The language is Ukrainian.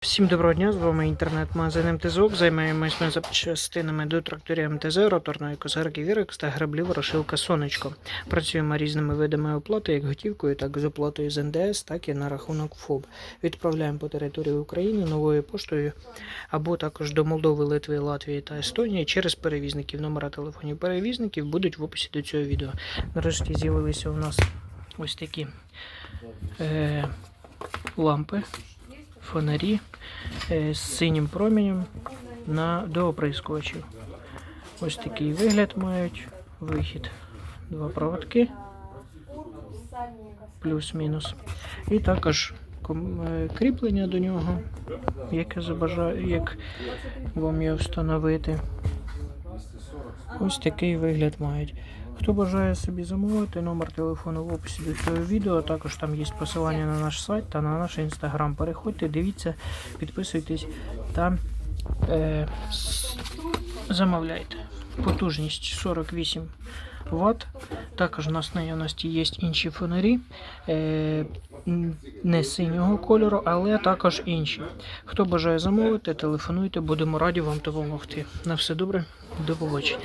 Всім доброго дня, з вами інтернет-магазин МТЗОК. Займаємось ми запчастинами до тракторів МТЗ, роторної косарки Вірекс та граблі ворошилка Сонечко. Працюємо різними видами оплати, як готівкою, так і з оплатою з НДС, так і на рахунок ФОБ. Відправляємо по території України новою поштою або також до Молдови, Литви, Латвії та Естонії через перевізників. Номера телефонів перевізників будуть в описі до цього відео. Нарешті з'явилися у нас ось такі е, лампи, фонарі е, з синім променем на до оприскувачів. Ось такий вигляд мають. Вихід. Два проводки. Плюс-мінус. І також е, кріплення до нього, яке забажаю, як вам його встановити. Ось такий вигляд мають. Хто бажає собі замовити, номер телефону в описі до цього відео. Також там є посилання на наш сайт та на наш інстаграм. Переходьте, дивіться, підписуйтесь та е, замовляйте. Потужність 48 Вт. Також у нас в наявності є інші фонарі. Е, не синього кольору, але також інші. Хто бажає замовити, телефонуйте, будемо раді вам допомогти. На все добре, до побачення.